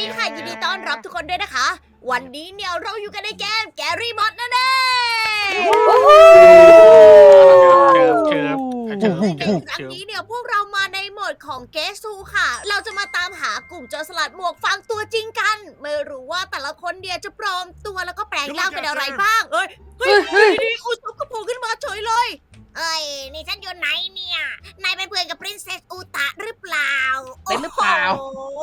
ดีค่ะยินดีต้อนรับทุกคนด้วยนะคะ วันนี้เนี่ยเราอยู่กันในเกมแกรี่มอดนั่นเองเชิบเชิบเชิบในเกเชิมบครั้งเชิบนี้เนี่ยพวกเรามาในโหมดของเกซูค่ะ เราจะมาตามหากลุ่มโจรสลัดหมวกฟางตัวจริงกัน ไม่รู้ว่าแต่ละคนเนี่ยจะปลอมตัวแล้วก็แปลงร่างเป็นอะไรบ้างเอ้ยเฮ้ยเฮ้ยนี่อุศบก็โผล่ขึ้นมาเฉยเลย เอ้ย นี่ฉันอยู่ไหนเนี่ย นายเป็นเพื่อนกับปรินเซสอูตะหรือเปล่าเป็นหรือเปล่า โอ้โห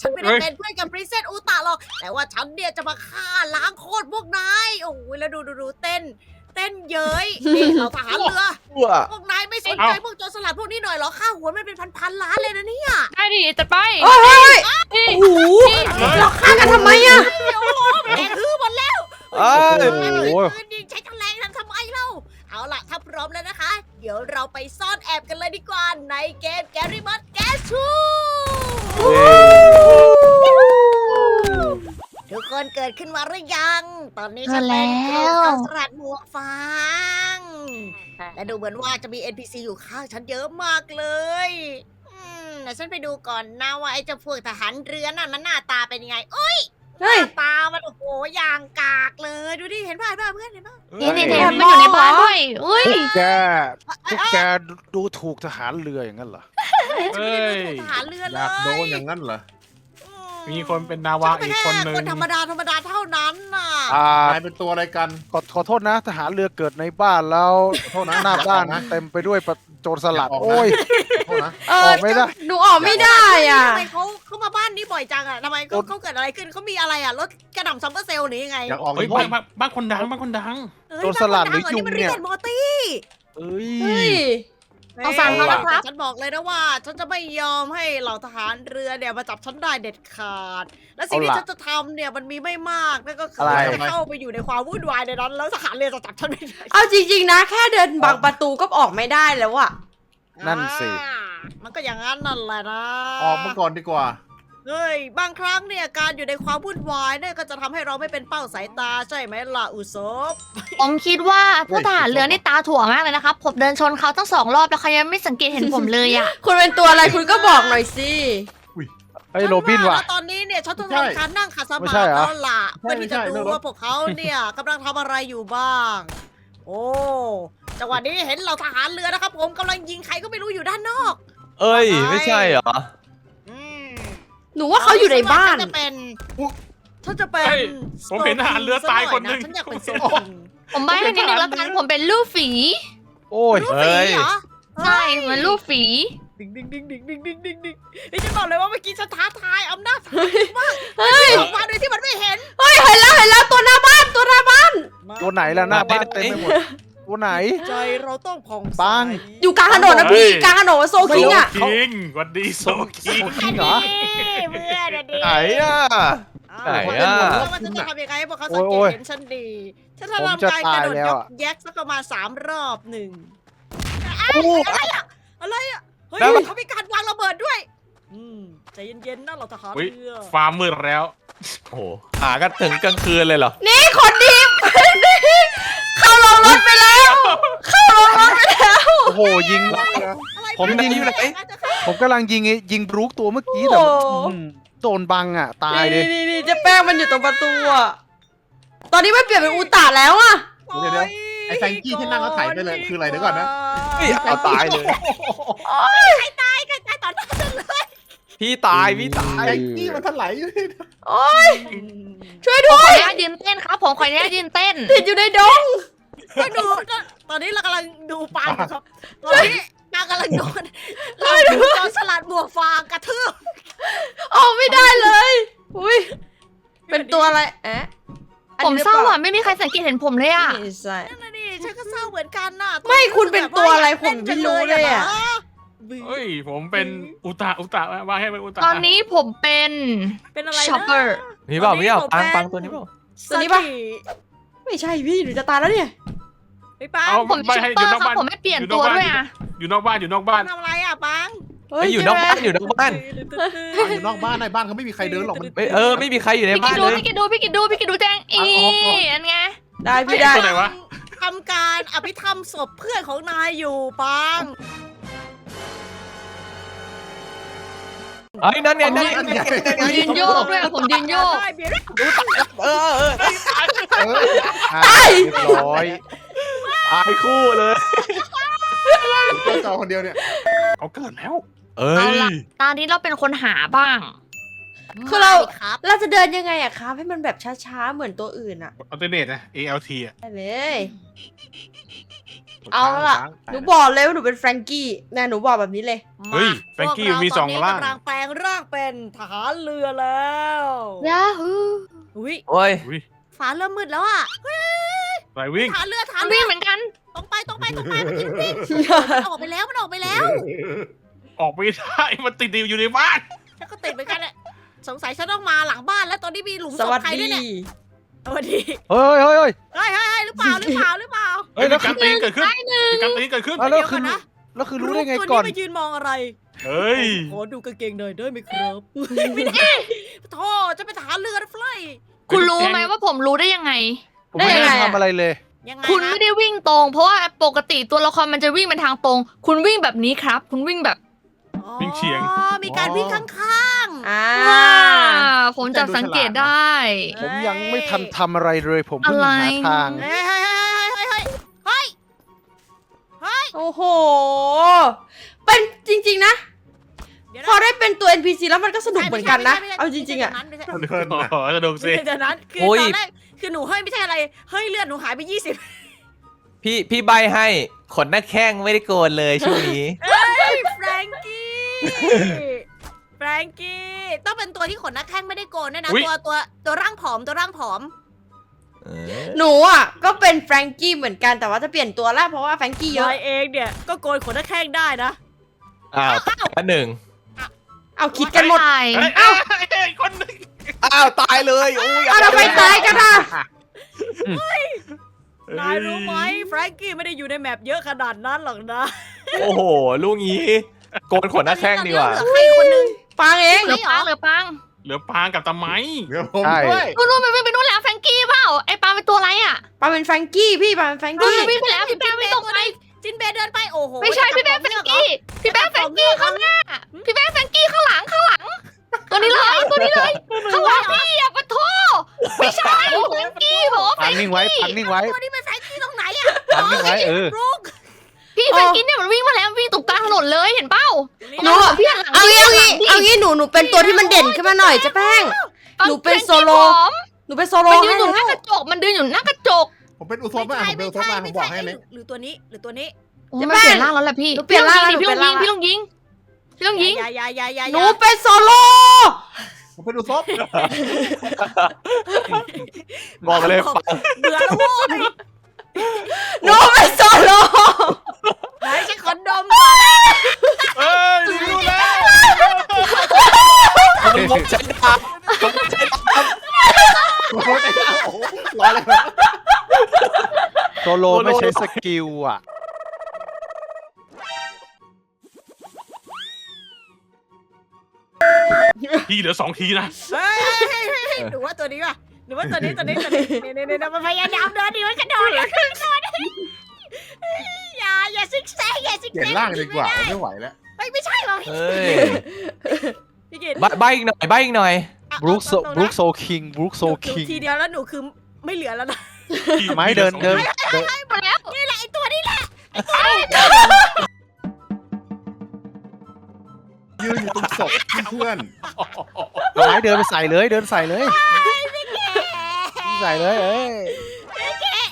ฉันไม่ได้เป็นเพื่อนกับปรินเซสอูตะหรอก แต่ว่าฉันเนี่ยจะมาฆ่าล้างโคตรพวกนาย โอ้ยแล้วดูดูดูเต้น เต้นเย้ยนี่เราทหารเรือชั่วพวกนายไม่สนใจพวกโจรสลัดพวกนี้หน่อยเหรอค่าหัวมันเป็นพันๆล้านเลยนะเนี่ย ได้ดิจัดไปเฮ้ยเฮ้ยนี่โอ้โหเราฆ่ากันทำไมอะโอ้โหแดงฮือหมดแล้วเอ้ยโอ้โอ้โหโหยิงใช้แฉลงนั้นทำไม เล่าเอาล่ะ ถ้าพร้อมแล้วนะคะ เดี๋ยวเราไปซ่อนแอบกันเลยดีกว่า ในเกมแกริมัสแกชูทุกคนเกิดขึ้นมาหรือยัง ตอนนี้ฉันเป็นเกิดแล้วเจ้าสลัดหมวกฟางและดูเหมือนว่าจะมี NPC อยู่ข้างฉันเยอะมากเลยอืมเดี๋ยวฉันไปดูก่อนนะว่าไอ้เจ้าพวกทหารเรือนั่นมันหน้าตาเป็นยังไงโอ้ยห เฮ้ยน้าตา มันโอ้โหอย่างกากเลย ดูดิ เห็นป่ะเห็นป่ะเพื่อน เห็นป่ะนี่นี่เฮ้นี่ยมันอยู่ในบ้านด้วยอุ้ย พวกแกพวกแกดูถูกทหารเรืออย่างนั้นเหรอฉันไม่ได้ดูถูกทหารเรืออเลยยากโดนอย่างนั้นเหรอ อืมีคนเป็นนาวาฉันอีกแคนนึง คนธรรมดาธรรมดาเท่านั้นน่ะ อ่านายเป็นตัวอะไรกัน ขอขอโทษนะ ทหารเรือเกิดในบ้านแล้ว โทษนะหน้าบ้านนะเต็มไปด้วยประ โจรสลัดอย่าออกนะโอ้ย โทษนะเออออกไม่ได้ หนูออกไม่ได้อะ ทำไมเขาเขามาบ้านนี้บ่อยจังอะทำไมเขาโดนเขาเกิดอะไรขึ้นเขามีอะไรอะรถกระหน่ำซัมเปอร์เซลล์หรือยังไงอยากออกเฮ้ยห้อบ้างนบ้านบ้านคนดังบ้านคนดัง เอ้ยโจรสลัดหรือบ้ายุงมัเนี่ยรีมอร์ตี้เอ้ย เฮ้ย ต้องสั่งเขานะครับ ฉันบอกเลยนะว่า ฉันจะไม่ยอมให้เหล่าทหารเรือเนี่ยมาจับฉันได้เด็ดขาด และสิ่งที่ฉันจะทำเนี่ยมันมีไม่มากนั่นก็คือจะเข้าไปอยู่ในความวุ่นวายในนั้นแล้วทหารเรือจะจับฉันไม่ได้เอาจริงๆนะ แค่เดินบังประตูก็ออกไม่ได้แล้วอะนั่นสิ อ่ามันก็อย่างนั้นนั่นแหละนะ ออกมาก่อนดีกว่า เฮ้ย บางครั้งเนี่ยการอยู่ในความวุ่นวายเนี่ยก็จะทำให้เราไม่เป็นเป้าสายตาใช่ไหมล่ะอุศบผมคิดว่าผู้ทหารเรือนี่ตาถั่วมากเลยนะครับ ผมเดินชนเขาตั้งสองรอบแล้วเขายังไม่สังเกตเห็นผมเลยอะ คุณเป็นตัวอะไรคุณก็บอกหน่อยสิไอ้ยโรบินว่ะ ฉัาแล้ตอนนี้เนี่ยฉันต้องใช่ทำการนั่งขัดสไม่มาใช่ธิเหรอ แล้วล่ะใช่เพื่อที่จะไม่ใช่ดูเรื่องรถว่าพวกเขาเนี่ยกำลังทำอะไรอยู่บ้าง โอ้จังหวะนี้เห็นเราทหารเรือนะครับ ผมกำลังยิงใครก็ไม่รู้อยู่ด้านนอก เอ้ย ไม่ใช่เหรออืม หนูว่าเขาอยู่ในบ้าน ฉันจะเป็นฉันจะเป็นเฮ้ยผมเห็นทหารเรือตายคนหนึ่ง ฉันอยากเป็นโซคิงผมใบ้ให้นิดนึงแล้วกันผมเป็นลูกฝีโอ้ยรูปฝีเหรอใช่เหมือนลูกฝีดิงดิงดิงดิงดิงดิงดิงดิงนี่ฉันบอกเลยว่าเมื่อกี้ฉันท้าทายอำนาจมากเฮ้ยออกมาโดยที่มันไม่เห็นเฮ้ยเห็นแล้วเห็นแล้วตัวหน้าบ้านตัวหน้าบ้านตัวไหนล่ะหน้าบ้านเต็มไปหมด ตัวไหน ใจเราต้องผ่องใสปัง อยู่กลางถนนนะพี่กลางถนนโซคิงอะโซคิงหวันดีโซคิง จริงเหรอเพื่อนอะดีไหนอะเอาไหนคนอะอื่นบอกว่าฉันจะทำยังไงให้พวกเขาสังเกโอ้ตยเห็นฉันดี ฉันผมทำจะการกระโดดตายแล้วยัอะกแยกสักประมาณสามรอบหนึ่ง โอ้ อะไรอะอะไรอะเฮ้ยแล้ว เขามีการวางระเบิดด้วย อืมใจเย็นๆนะเราทหารอุ้ยเรือฟาร์มมืดแล้ว โอ้โหหากันถึงกลางคืนเลยเหรอ นี่คนดีนี่เข้าลงรถไปแล้ว เข้าลงรถไปแล้ว โอ้โหยิง อะไรผมยิงอยู่ไหนผมกำลังยิงไอ้ยิงบรูคตัวเมื่อกี้แต่โอ้อืมโดนบังอะ ตายเลยนี่นี่นี่เจ๊แป้งมันอยู่ตรงประตูอะตอนนี้มันเปลี่ยนเป็นอูตาแล้วอะเดี๋ยวเดี๋ยวไอ้แฟรงกี้ที่นั่งแล้วถ่ายไปเลยคืออะไรเดี๋ยวก่อนนะ เฮ้ยเอาตายเลยใครตายใครตายต่อหน้าฉันเลยพี่ตายพี่ตาย ไอ้กี้มันถลายอยู่โอ๊ย ช่วยผมด้ขวอยอนุญาตยืนเต้นครับ ผมขออนุญาตยืนเต้น ติดอยู่ในดง ก็ดู ตอนนี้เรากำลังดูปางอยู่ครับ ตอนนี้ปางกำลังโดนเราดูจอสลัดบวกฟางกระทืบออกไม่ได้เลย อุ้ย เป็นตัวอะไรแอะอันผมนี้หเศร้าปล่อะ ไม่มีใครสังเกตเห็นผมเลยอะนี่ใช่ นั่นน่ะดิฉันก็เศร้าเหมือนกันน่ะไม่คุณเป็นตัวอะไรผมไม่รู้เลยอะ เฮ้ย ผมเป็นอุตาอุตาว่าให้เป็นอุตาตอนนี้ผมเป็นเป็นอะไรนะ Chopper นี่เปล่าไม่เอาปังปังตัวนี้เปล่า ตัวนี้ปะ ไม่ใช่พี่หนูจะตายแล้วเนี่ย ไปปังเอา ผมไปชิปให้อเปอยู่นร์อกครับบ้าน ผมไม่เปลี่ยนตัวด้วยอะอยู่นอกบ้านอยู่นอกบ้าน ทำอะไรอะปังเฮ้เฮ้ยอยู่นอกบ้านอยู่นอกบ้านเอาอยู่นอกบ้านในบ้านเขาไม่มีใครเดินหรอกมันเฮ้ยเออไม่มีใครอยู่ในพี่กิบ้านดดูเลย พี่กิดดูพี่กิดดูพี่กิดดูแจ้งอีอันไงได้พี่ได้ ตัวไหนวะ ทำการอภิธรรมศพเพื่อนของนายอยู่ปังเอ้ยนั่นไงนั่นไงนั่นไงผมยืนโยกด้วยผมยืนโยกได้เบียร์เออเออเอออะเรียบร้อย ตายคู่เลยตัวจอคนเดียวเนี่ยเขาเกิดแล้ว เอ้เอาย ล่ะ ตอนนี้เราเป็นคนหาบ้างคือเราไม่ครับ เราจะเดินยังไงอะครับ ให้มันแบบช้าๆ เหมือนตัวอื่นอะอัลเทอร์เนทนะ ALT อะได้เลย เอาล่ะหนูบอกเลยว่าหนูเป็นแฟรงกี้นะหนูบอกแบบนี้เลย เฮ้ยแฟรงกี้มีสองร่าง พวกเรตอนนี้กำลังแปลงร่างเป็นทหารเรือแล้วยาฮูอุ้ยโอ้ยอุ้ยฟ้าเริ่มมืดแล้วอะ ไปวิ่งทหารเรือทหารวิ่เรืงอเหมือนกัน ตรงไปตรงไปตรงไปมันกินวิ่งมันออกไปแล้วมันออกไปแล้วออกไม่ได้ มันติดอยู่ในบ้าน ฉันก็ติดเหมือนกันแหละสงสัยฉันต้องมาหลังบ้านแล้วตอนนี้มีหลุมสศพวัสใครด้วยดีเนี่ยสวัสดีเฮ้ยเฮ้ยเฮ้ยเฮ้ยเฮ้ยเฮ้ยหรือเปล่าหรือเปล่าหรือเปล่าเฮ้ย มีการตีเกิดขึ้นมีการตีเกิดขึ้นเอาแล้วเดี๋ยวคืก่ออนนะแล้วคือรู้ได้ไงตัวก่อนนี้มายืนมองอะไรเฮ้ย ขอดูกางเกงหน่อยได้ไหมครับไม่ได้โธ่จะเป็นทหารเรือนะเฟลยคุณรู้ไหมว่าผมรู้ได้ยังไง ผมไม่ได้ยังไงได้อะ ทำอะไรเลย ยังไงคุณนะไม่ได้วิ่งตรง เพราะว่าปกติตัวละครมันจะวิ่งเป็นทางตรง คุณวิ่งแบบนี้ครับ คุณวิ่งแบบวิ่งเฉียงอ๋อมีการวิ่งข้างอ่าว้าผมจับสังเกตได้ ๆผมยังไม่ทันทำอะไรเลย ผมเพิ่งอะไรหาทางเฮ้ยเฮ้ยเฮ้ยเฮ้ยเฮ้ยเฮ้ยเฮ้ยโอ้โห เป็นจริงๆนะ เดี๋ยวพอได้เป็นตัว NPC แล้วมันก็สนุกเหมือนกันนะไม่ใช่เอาจริงๆอะ ไม่ใช่เพลินโอ้นะโหสนุกไม่สิใช่จากนั้นคือโอ้ยตอนแรก คือหนูเฮ้ยไม่ใช่อะไร เฮ้ยเลือดหนูหายไปยี่สิบพี่พี่ใบให้ขนหน้าแข้งไม่ได้โกนเลยช่วงนี้ เฮ้ยแฟรงกี้แฟรงกี้ต้องเป็นตัวที่ขนหน้าแข้งไม่ได้โกนด้วยนะอุ๊ย ตัวตัวตัวร่างผอมตัวร่างผอม เออหนูอะก็เป็นแฟรงกี้เหมือนกันแต่ว่าจะเปลี่ยนตัวแล้วเพราะว่าแฟรงกี้เยอะยายเองเนี่ยก็โกนขนหน้าแข้งได้นะ อ้าวอันหนึ่งเอาคิดกันหมดตายเฮ้ยเอ้าเฮ้ยคนหนึง อ้าวตายเลยโอ้ยเอาเราไปตายกันนะนายรู้ไหมแฟรงกี้ไม่ได้อยู่ในแมปเยอะขนาดนั้นหรอกนะโอ้โหลูกงี้โกนขนหน้าแข้งดีกว่า เหลือใครคนนึงฟังเองเหลือปังเหลือปังเหลือปางกับตะไม้เดี๋ยวผมใช่ ด้วยนู่นนู่นมันวิ่งไปนู่นแล้วแฟรงกี้เปล่าไอ้ปังเป็นตัวอะไรอะปาเป็นแฟรงกี้พี่ปาเป็นแฟรงนู่นกี้มันวิ่งไปแล้วพี่แป้งไม่ตรงไปจินเบย์เดินไปโอ้โหไม่ใช่พี่แป้งแฟรงกี้พี่แป้งแฟรงกี้ข้างหน้าพี่แป้งแฟรงกี้ข้างหลังข้างหลังตัว นี้เลยตัวนี้เลยข้างหลังพี่อะปะโทไม่ใช่แฟรงกี้บอกว่าแฟพัรงงนิ่งไว้พังนิ่งไว้ตัวนี้เป็นแฟรงกี้ตรงไหนอะพังนิ่งไว้เออ ลูกพี่แฟรงกี้เนี่ยมันวิ่งมาแล้ววิ่งตรงกลางถนนเลยเห็นเป้าหนูอะเอางี้เอางี้เอางี้หนูหนูเป็นตัวที่มันเด่นขึ้นมาหน่อยจะแป้ง หนูเป็นโซโล หนูเป็นโซโลมันยืนให้อยู่หแล้น้าวกระจกมันเดินอยู่หน้ากระจกผมเป็นอุซบมาผมเป็นอุซบมาผมบอกให้เลยหรือตัวนี้หรือตัวนี้โอ้มันเปลี่ยนร่างแล้วแหละพี่หนูเปลี่ยนร่างแล้วพี่ลงยิงหนูเปลี่พี่ยลนงยิง พี่ลงยิง อย่าอย่าอย่าอย่าหนูเป็นโซโล ผมเป็นอุซบบอกเลยปังเบื่อแล้วโว้ยหนูเป็นโซโล ไหนฉันขอดมก่อนเอ้ยรู้แล้วมันบอกใช้ดาบโอ้โหใจโอ้โหร้อนเลยนะโซโลไม่ใช้สกิลอะ ทีเหลือสองทีนะเฮ้ยหนูว่าตัวนี้ว่ะหนูว่าตัวนี้ตัวนี้ตัวนี้เนี่ยเนี่ยเนี่ยมันพยายามเดินดิมันกระโดดอย่าขึ้นโดดอย่าอย่าซิกแซกอย่าซิกเปลี่แซยนกร่างดีกว่าไม่ไหวแล้วเฮ้ยไม่ใช่หรอเฮ้ยพี่กิตใบใบอีกหน่อยใบอีกหน่อยบรูคโซบรูคโซคิงบรูคโซหนูคิงทีเดียวแล้วหนูคือไม่เหลือแล้วนะทีไม้เดินเดินเดิน หมดแล้ว อนเอาไม้เดินไปใส่เลย เดินใส่เลย ใส่เลยเอ้ย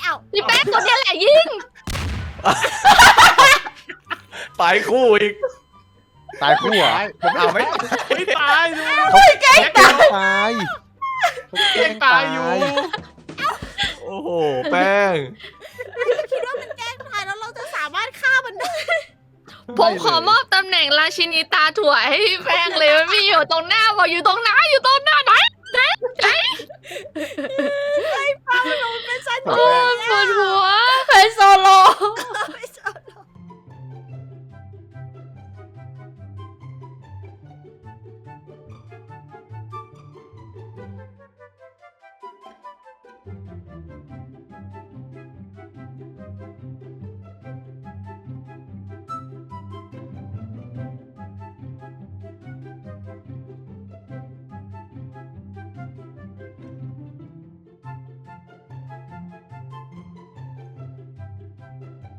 เอ้าพี่แป้งตัวเนี้ยแหละยิงตายคู่อีกตายคู่เหรอผมเอาไม่ไม่ตายดูแกล้งตายเขาแกล้งตายอยู่ โอ้โห แป้ง คิดว่ามันแกล้งตายแล้วเราจะสามารถฆ่ามันได้ ผมขอมอบตำแหน่งราชินีตาถั่วให้แป้งเลยมันมีอยู่ตรงหน้าบอกอยู่ตรงหน้าอยู่ตรงหน้าไหนไอ้ป้าหนูเป็นสัญญาณ โอ้ยปวดหัวไปโซโล